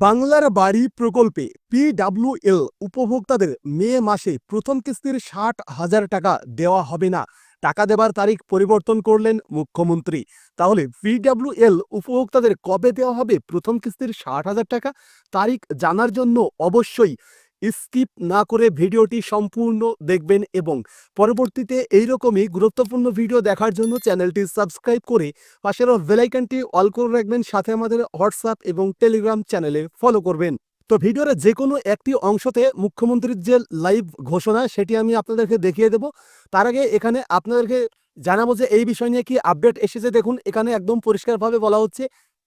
বাংলার বাড়ি প্রকল্পে পিডাব্লিউএল উপভোক্তাদের মে মাসে প্রথম কিস্তির ষাট হাজার টাকা দেওয়া হবে না। টাকা দেবার তারিখ পরিবর্তন করলেন মুখ্যমন্ত্রী। তাহলে পিডাব্লিউএল উপভোক্তাদের কবে দেওয়া হবে প্রথম কিস্তির ষাট হাজার টাকা? তারিখ জানার জন্য অবশ্যই স্কিপ না করে ভিডিওটি সম্পূর্ণ দেখবেন এবং পরবর্তীতে এইরকমই গুরুত্বপূর্ণ ভিডিও দেখার জন্য চ্যানেলটি সাবস্ক্রাইব করে পাশের বেলাইকনটি অল করে রাখবেন, সাথে আমাদের হোয়াটসঅ্যাপ এবং টেলিগ্রাম চ্যানেলে ফলো করবেন। তো ভিডিওর যে কোনো একটি অংশতে মুখ্যমন্ত্রীর যে লাইভ ঘোষণা, সেটি আমি আপনাদেরকে দেখিয়ে দেব। তার আগে এখানে আপনাদেরকে জানাব যে এই বিষয় নিয়ে কি আপডেট এসেছে। দেখুন, এখানে একদম পরিষ্কারভাবে বলা হচ্ছে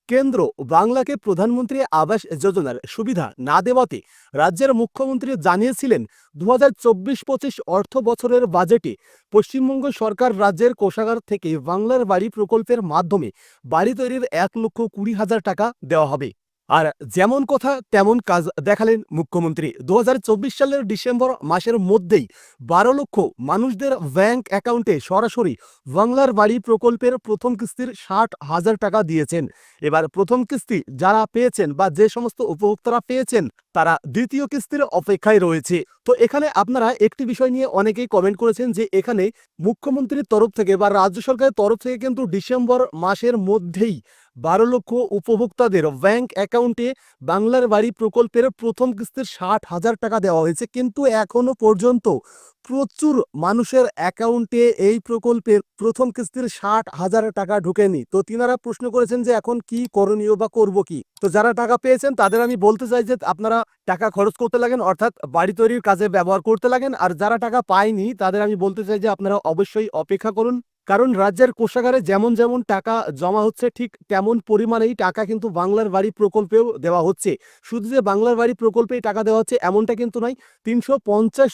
কেন্দ্র বাংলাকে প্রধানমন্ত্রী আবাস যোজনার সুবিধা না দেওয়াতে রাজ্যের মুখ্যমন্ত্রী জানিয়েছিলেন দু হাজার চব্বিশ পঁচিশ অর্থ বছরের বাজেটে পশ্চিমবঙ্গ সরকার রাজ্যের কোষাগার থেকে বাংলার বাড়ি প্রকল্পের মাধ্যমে বাড়ি তৈরির এক লক্ষ কুড়ি হাজার টাকা দেওয়া হবে। আর যেমন কথা তেমন কাজ দেখালেন মুখ্যমন্ত্রী। দু হাজার চব্বিশ সালের ডিসেম্বর মাসের মধ্যেই বারো লক্ষ মানুষদের ব্যাংক অ্যাকাউন্টে সরাসরি বাংলার বাড়ি প্রকল্পের প্রথম কিস্তির ষাট হাজার টাকা দিয়েছেন। এবার প্রথম কিস্তি যারা পেয়েছেন বা যে সমস্ত উপভোক্তারা পেয়েছেন, তারা দ্বিতীয় কিস্তির অপেক্ষায় রয়েছে। তো এখানে আপনারা একটি বিষয় নিয়ে অনেকেই কমেন্ট করেছেন যে এখানে মুখ্যমন্ত্রীর তরফ থেকে বা রাজ্য সরকারের তরফ থেকে কিন্তু ডিসেম্বর মাসের মধ্যেই বারো লক্ষ উপভোক্তাদের ব্যাংক অ্যাকাউন্টে বাংলার বাড়ি প্রকল্পের প্রথম কিস্তির ষাট হাজার টাকা দেওয়া হয়েছে। কিন্তু এখনও পর্যন্ত প্রচুর মানুষের অ্যাকাউন্টে এই প্রকল্পের প্রথম কিস্তির ষাট হাজার টাকা ঢুকেনি। তো তিনারা প্রশ্ন করেছেন যে এখন কি করণীয় বা করব কি? তো যারা টাকা পেয়েছেন তাদের আমি বলতে চাই যে আপনারা টাকা খরচ করতে লাগেন, অর্থাৎ বাড়ি তৈরির কাজে ব্যবহার করতে লাগেন। আর যারা টাকা পায়নি তাদের আমি বলতে চাই যে আপনারা অবশ্যই অপেক্ষা করুন। কারণ রাজ্যের কোষাগারে যেমন যেমন টাকা জমা হচ্ছে, ঠিক তেমন পরিমাণেই টাকা কিন্তু বাংলার বাড়ি প্রকল্পেও দেওয়া হচ্ছে। শুধু যে বাংলার বাড়ি প্রকল্পেই টাকা দেওয়া হচ্ছে, এমনটা কিন্তু নয়, তিনশো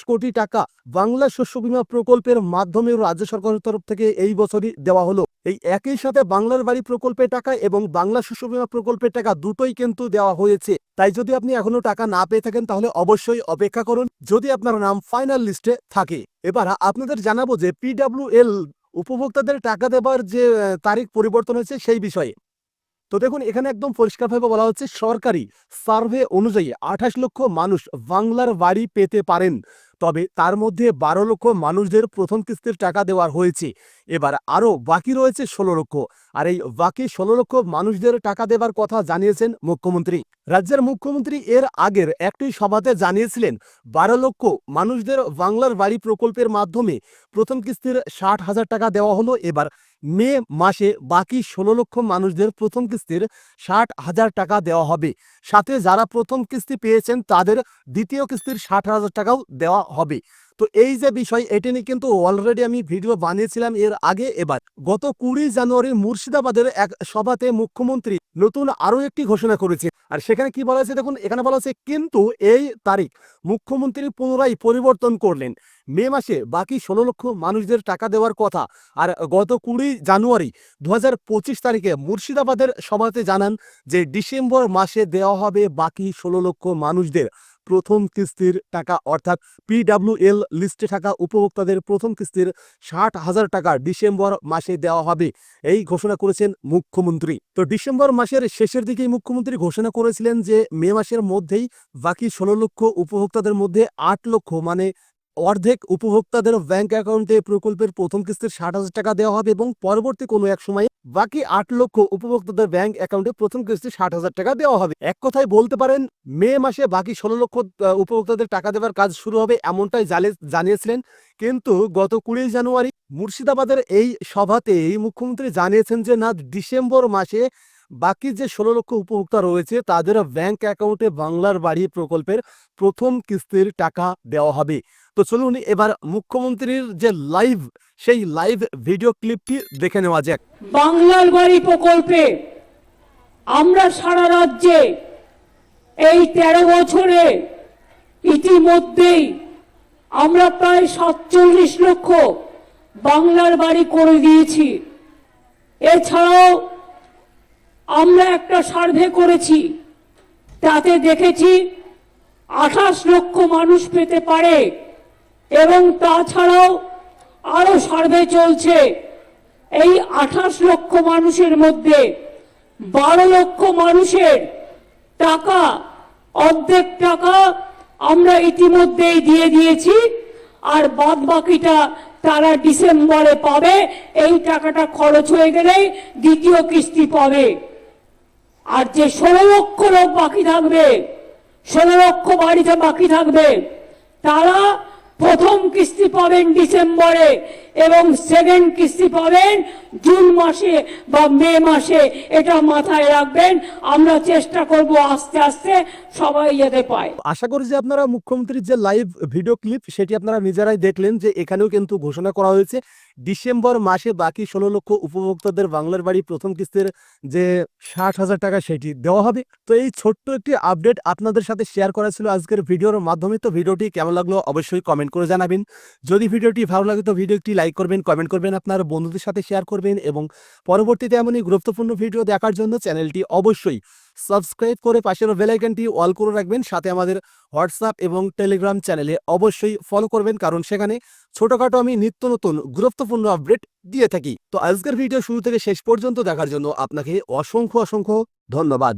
কোটি টাকা বাংলা শস্য বীমা প্রকল্পের মাধ্যমে রাজ্য সরকারের তরফ থেকে এই বছরই দেওয়া হলো। এই একই সাথে বাংলার বাড়ি প্রকল্পের টাকা এবং বাংলা শস্য বীমা প্রকল্পের টাকা দুটোই কিন্তু দেওয়া হয়েছে। তাই যদি আপনি এখনও টাকা না পেয়ে থাকেন, তাহলে অবশ্যই অপেক্ষা করুন। যদি আপনার নাম ফাইনাল লিস্টে থাকে, এবার আপনাদের জানাব যে পিডাব্লিউএল উপভোক্তাদের টাকা দেবার যে তারিখ পরিবর্তন হয়েছে সেই বিষয়ে। তো দেখুন, এখানে একদম পরিষ্কারভাবে বলা হচ্ছে সরকারি সার্ভে অনুযায়ী আঠাশ লক্ষ মানুষ বাংলার বাড়ি পেতে পারেন। তবে তার মধ্যে বারো লক্ষ মানুষদের প্রথম কিস্তির টাকা দেওয়ার হয়েছে। এবার আরও বাকি রয়েছে ষোলো লক্ষ। আর এই বাকি ষোলো লক্ষ মানুষদের টাকা দেবার কথা জানিয়েছেন মুখ্যমন্ত্রী। রাজ্যের মুখ্যমন্ত্রী এর আগের একটি সভাতে জানিয়েছিলেন, বারো লক্ষ মানুষদের বাংলার বাড়ি প্রকল্পের মাধ্যমে প্রথম কিস্তির ষাট হাজার টাকা দেওয়া হলো। এবার মে মাসে বাকি ষোলো লক্ষ মানুষদের প্রথম কিস্তির ষাট হাজার টাকা দেওয়া হবে। সাথে যারা প্রথম কিস্তি পেয়েছেন তাদের দ্বিতীয় কিস্তির ষাট হাজার টাকাও দেওয়া হবে। তো এই যে বিষয়, এটি নিয়ে কিন্তু অলরেডি আমি ভিডিও বানিয়েছিলাম এর আগে এবার। গত কুড়ি জানুয়ারি মুর্শিদাবাদের এক সভাতে মুখ্যমন্ত্রী নতুন আরও একটি ঘোষণা করেছে। আর সেখানে কি বলা হয়েছে দেখুন, এখানে বলা হচ্ছে কিন্তু এই তারিখ মুখ্যমন্ত্রী পুনরায় পরিবর্তন করলেন। মে মাসে বাকি ষোলো লক্ষ মানুষদের টাকা দেওয়ার কথা। আর গত কুড়ি জানুয়ারি দু হাজার পঁচিশ তারিখে মুর্শিদাবাদের সভাতে জানান যে ডিসেম্বর মাসে দেওয়া হবে বাকি ষোলো লক্ষ মানুষদের। প্রথম কিস্তির টাকা, অর্থাৎ পিডাব্লিউএল লিস্টে থাকা উপভোক্তাদের প্রথম কিস্তির ষাট হাজার টাকা ডিসেম্বর মাসে দেওয়া হবে। এই ঘোষণা করেছেন মুখ্যমন্ত্রী। তো ডিসেম্বর মাসের শেষের দিকেই মুখ্যমন্ত্রী ঘোষণা করেছিলেন যে মে মাসের মধ্যেই বাকি ষোলো লক্ষ উপভোক্তাদের মধ্যে আট লক্ষ মানে অর্ধেক উপভোক্তাদের ব্যাংক অ্যাকাউন্টে প্রকল্পের প্রথম কিস্তির ষাট হাজার টাকা দেওয়া হবে এবং পরবর্তী কোনো এক সময়ে বাকি আট লক্ষ উপভোক্তাদের ব্যাংক অ্যাকাউন্টে প্রথম কিস্তি ষাট হাজার টাকা দেওয়া হবে। এক কথায় বলতে পারেন, মে মাসে বাকি ষোলো লক্ষ উপভোক্তাদের টাকা দেওয়ার কাজ শুরু হবে এমনটাই জানিয়েছিলেন। কিন্তু গত কুড়ি জানুয়ারি মুর্শিদাবাদের এই সভাতেই মুখ্যমন্ত্রী জানিয়েছেন যে না, ডিসেম্বর মাসে বাকি যে ষোলো লক্ষ উপভোক্তা রয়েছে, তাদের ব্যাংক অ্যাকাউন্টে বাংলার বাড়ি প্রকল্পের প্রথম কিস্তির টাকা দেওয়া হবে। তো চলুন এবার মুখ্যমন্ত্রীর যে লাইভ সেই লাইভ ভিডিও ক্লিপটি দেখে নেওয়া যাক। বাংলার বাড়ি প্রকল্পে আমরা সারা রাজ্যে এই তেরো বছরে ইতিমধ্যেই আমরা প্রায় সাতচল্লিশ লক্ষ বাংলার বাড়ি করে দিয়েছি। এছাড়াও আমরা একটা সার্ভে করেছি। তাতে দেখেছি আঠাশ লক্ষ মানুষ পেতে পারে এবং তাছাড়াও আরও সার্ভে চলছে। এই আঠাশ লক্ষ মানুষের মধ্যে বারো লক্ষ মানুষের টাকা, অর্ধেক টাকা আমরা ইতিমধ্যেই দিয়ে দিয়েছি আর বাদ বাকিটা তারা ডিসেম্বরে পাবে। এই টাকাটা খরচ হয়ে গেলেই দ্বিতীয় কিস্তি পাবে। আর যে ষোলো লক্ষ লোক বাকি থাকবে, ষোলো লক্ষ বাড়িতে বাকি থাকবে, তারা প্রথম কিস্তি পাবেন ডিসেম্বরে। এবং সেকেন্ড কিস্তি পাবেন জুন মাসে বা মে মাসে। এটা মাথায় রাখবেন। আমরা চেষ্টা করব আস্তে আস্তে সবাই যাতে পায়। আশা করি যে আপনারা মুখ্যমন্ত্রীর যে লাইভ ভিডিও ক্লিপ, সেটি আপনারা নিজেরাই দেখলেন যে এখানেও কিন্তু ঘোষণা করা হয়েছে, ডিসেম্বর মাসে বাকি ষোলো লক্ষ উপভোক্তাদের বাংলার বাড়ি প্রথম কিস্তির যে ষাট হাজার টাকা, সেটি দেওয়া হবে। তো এই ছোট্ট একটি আপডেট আপনাদের সাথে শেয়ার করা ছিল আজকের ভিডিওর মাধ্যমে। তো ভিডিওটি কেমন লাগল অবশ্যই কমেন্ট করে জানাবেন। যদি ভিডিওটি ভালো লাগে, তো ভিডিওটি লাইক করবেন কমেন্ট করবেন, আপনার বন্ধুদের সাথে শেয়ার করবেন এবং পরবর্তীতে এমনই গুরুত্বপূর্ণ ভিডিও দেখার জন্য চ্যানেলটি অবশ্যই সাবস্ক্রাইব করে পাশের বেলাইকনটি অল করে রাখবেন। সাথে আমাদের হোয়াটসঅ্যাপ এবং টেলিগ্রাম চ্যানেলে অবশ্যই ফলো করবেন, কারণ সেখানে ছোটখাটো আমি নিত্য নতুন গুরুত্বপূর্ণ আপডেট দিয়ে থাকি। তো আজকের ভিডিও শুরু থেকে শেষ পর্যন্ত দেখার জন্য আপনাকে অসংখ্য অসংখ্য ধন্যবাদ।